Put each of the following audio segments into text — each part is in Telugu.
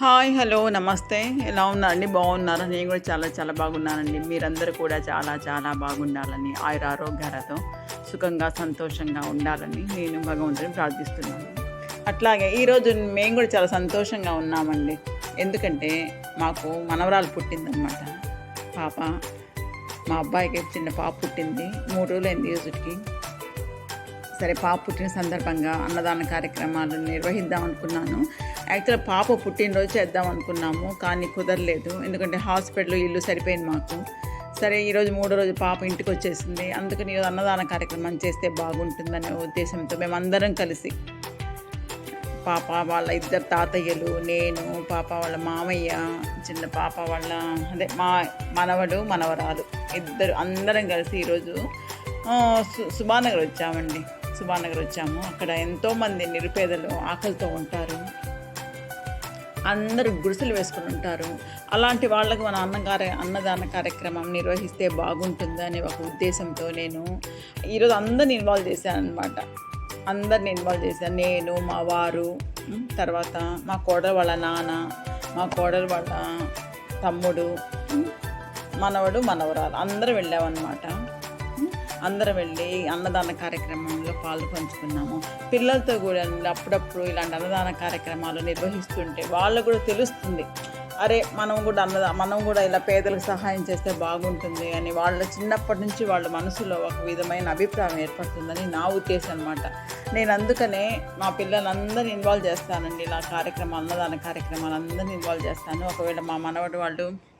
హాయ్ హలో నమస్తే. ఎలా ఉన్నారండి? బాగున్నారా? నేను కూడా చాలా చాలా బాగున్నానండి. మీరందరూ కూడా చాలా చాలా బాగుండాలని ఆయుర ఆరోగ్యాలతో సుఖంగా సంతోషంగా ఉండాలని నేను భగవంతుని ప్రార్థిస్తున్నాను. అట్లాగే ఈరోజు మేము కూడా చాలా సంతోషంగా ఉన్నామండి. ఎందుకంటే మాకు మనవరాలు పుట్టిందనమాట పాప మా అబ్బాయికి చిన్న పాప పుట్టింది. మూడు రోజులు అయింది రోజుకి. సరే పాప పుట్టిన సందర్భంగా అన్నదాన కార్యక్రమాలు నిర్వహిద్దాం అనుకున్నాను. యాక్చువల్ పాప పుట్టినరోజు చేద్దాం అనుకున్నాము కానీ కుదరలేదు. ఎందుకంటే హాస్పిటల్ ఇల్లు సరిపోయింది మాకు. సరే ఈరోజు మూడో రోజు పాప ఇంటికి వచ్చేసింది. అందుకని ఈరోజు అన్నదాన కార్యక్రమం చేస్తే బాగుంటుందనే ఉద్దేశంతో మేమందరం కలిసి పాప వాళ్ళ ఇద్దరు తాతయ్యలు నేను పాప వాళ్ళ మామయ్య చిన్న పాప వాళ్ళ అదే మా మనవడు మనవరాలు ఇద్దరు అందరం కలిసి ఈరోజు సు- సుభానగర్ వచ్చామండి. సుభానగర్ వచ్చాము. అక్కడ ఎంతోమంది నిరుపేదలు ఆకలితో ఉంటారు. అందరూ గుడిసెలు వేసుకుని ఉంటారు. అలాంటి వాళ్ళకు మన అన్నగారి అన్నదాన కార్యక్రమం నిర్వహిస్తే బాగుంటుందనే ఒక ఉద్దేశంతో నేను ఈరోజు అందరిని ఇన్వాల్వ్ చేశాను అనమాట అందరిని ఇన్వాల్వ్ చేశాను. నేను మా వారు తర్వాత మా కోడలు వాళ్ళ నాన్న మా కోడలు వాళ్ళ తమ్ముడు మనవడు మనవరాలు అందరూ వెళ్ళామన్నమాట. అందరం వెళ్ళి అన్నదాన కార్యక్రమంలో పాలు పంచుకున్నాము. పిల్లలతో కూడా అప్పుడప్పుడు ఇలాంటి అన్నదాన కార్యక్రమాలు నిర్వహిస్తుంటే వాళ్ళకు కూడా తెలుస్తుంది. అరే మనం కూడా అన్నదా మనం కూడా ఇలా పేదలకు సహాయం చేస్తే బాగుంటుంది అని వాళ్ళ చిన్నప్పటి నుంచి వాళ్ళ మనసులో ఒక విధమైన అభిప్రాయం ఏర్పడుతుందని నా ఉద్దేశం అనమాట నేను అందుకనే మా పిల్లలందరినీ ఇన్వాల్వ్ చేస్తానండి. ఇలా కార్యక్రమాలు అన్నదాన కార్యక్రమాలు అందరినీ ఇన్వాల్వ్ చేస్తాను. ఒకవేళ మా మనవడు వాళ్ళు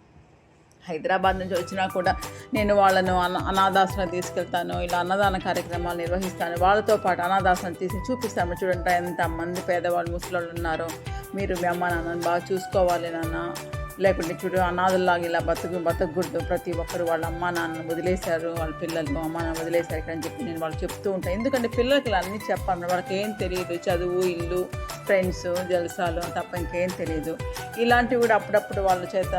హైదరాబాద్ నుంచి వచ్చినా కూడా నేను వాళ్ళను అన అనాథాశ్రమం తీసుకెళ్తాను ఇలా అన్నదాన కార్యక్రమాలు నిర్వహిస్తాను. వాళ్ళతో పాటు అనాథాశ్రమం తీసి చూపిస్తాను. చూడండి ఎంతమంది పేదవాళ్ళు ముసలోళ్ళు ఉన్నారో. మీరు మీ అమ్మ నాన్నని బాగా చూసుకోవాలి నాన్న. లేకుంటే చూడు అనాథల్లాగా ఇలా బతుకు బతకూడదు ప్రతి ఒక్కరు వాళ్ళ అమ్మ నాన్న వదిలేశారు వాళ్ళ పిల్లలు అమ్మ నాన్న వదిలేశారు ఇక్కడ అని చెప్పి నేను వాళ్ళు చెప్తూ ఉంటాను. ఎందుకంటే పిల్లలకి ఇలా అన్నీ చెప్పాను వాళ్ళకి ఏం తెలియదు. చదువు ఇల్లు ఫ్రెండ్స్ జలసాలు తప్ప ఇంకేం తెలియదు. ఇలాంటివి కూడా అప్పుడప్పుడు వాళ్ళ చేత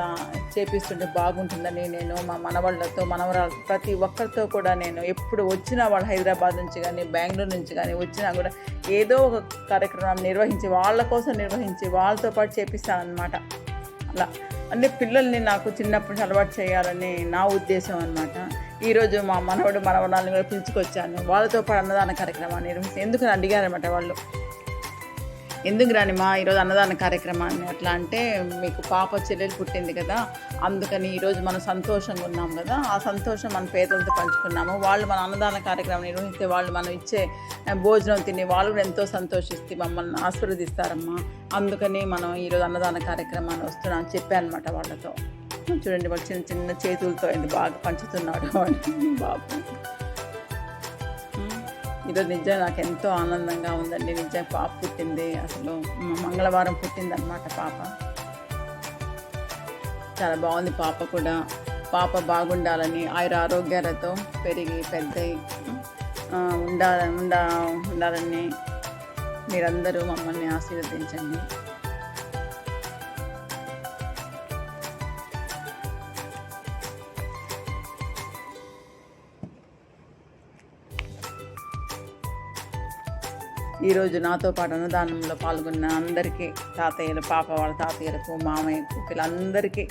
చేపిస్తుంటే బాగుంటుందని నేను మా మనవాళ్ళతో మనవరాలు ప్రతి ఒక్కరితో కూడా నేను ఎప్పుడు వచ్చినా వాళ్ళు హైదరాబాద్ నుంచి కానీ బెంగళూరు నుంచి కానీ వచ్చినా కూడా ఏదో ఒక కార్యక్రమం నిర్వహించి వాళ్ళ కోసం నిర్వహించి వాళ్ళతో పాటు చేపిస్తానమాట అలా. అంటే పిల్లల్ని నాకు చిన్నప్పటి అలవాటు చేయాలని నా ఉద్దేశం అనమాట ఈరోజు మా మనవడు మనవడాలను కూడా పిలుచుకొచ్చాను. వాళ్ళతో పాటు అన్నదాన కార్యక్రమాన్ని నిర్వహిస్తే ఎందుకని అడిగారనమాట వాళ్ళు? ఎందుకు రానిమా ఈరోజు అన్నదాన కార్యక్రమాన్ని అట్లా అంటే మీకు పాప చెల్లెలు పుట్టింది కదా అందుకని ఈరోజు మనం సంతోషంగా ఉన్నాం కదా ఆ సంతోషం మన పేదలతో పంచుకున్నాము. వాళ్ళు మన అన్నదాన కార్యక్రమం నిర్వహిస్తే వాళ్ళు మనం ఇచ్చే భోజనం తిని వాళ్ళు కూడా ఎంతో సంతోషిస్తే మమ్మల్ని ఆశీర్వదిస్తారమ్మా. అందుకని మనం ఈరోజు అన్నదాన కార్యక్రమాన్ని వస్తున్నాం అని చెప్పాను వాళ్ళతో. చూడండి వాళ్ళు చిన్న చిన్న చేతులతో ఇది బాగా పంచుతున్నాడు వాడు. బాబు. ఈరోజు నిజంగా నాకు ఎంతో ఆనందంగా ఉందండి. నిజంగా పాప పుట్టింది. అసలు మంగళవారం పుట్టింది అనమాట పాప. చాలా బాగుంది పాప కూడా. పాప బాగుండాలని ఆయుర ఆరోగ్యాలతో పెరిగి పెద్ద ఉండాల ఉండా ఉండాలని మీరందరూ మమ్మల్ని ఆశీర్వదించండి. ఈరోజు నాతో పాటు అన్నదానంలో పాల్గొన్న అందరికీ తాతయ్యలు పాప వాళ్ళ తాతయ్యలకు మామయ్యకు వీళ్ళందరికీ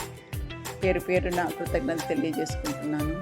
పేరు పేరున కృతజ్ఞత తెలియజేసుకుంటున్నాను.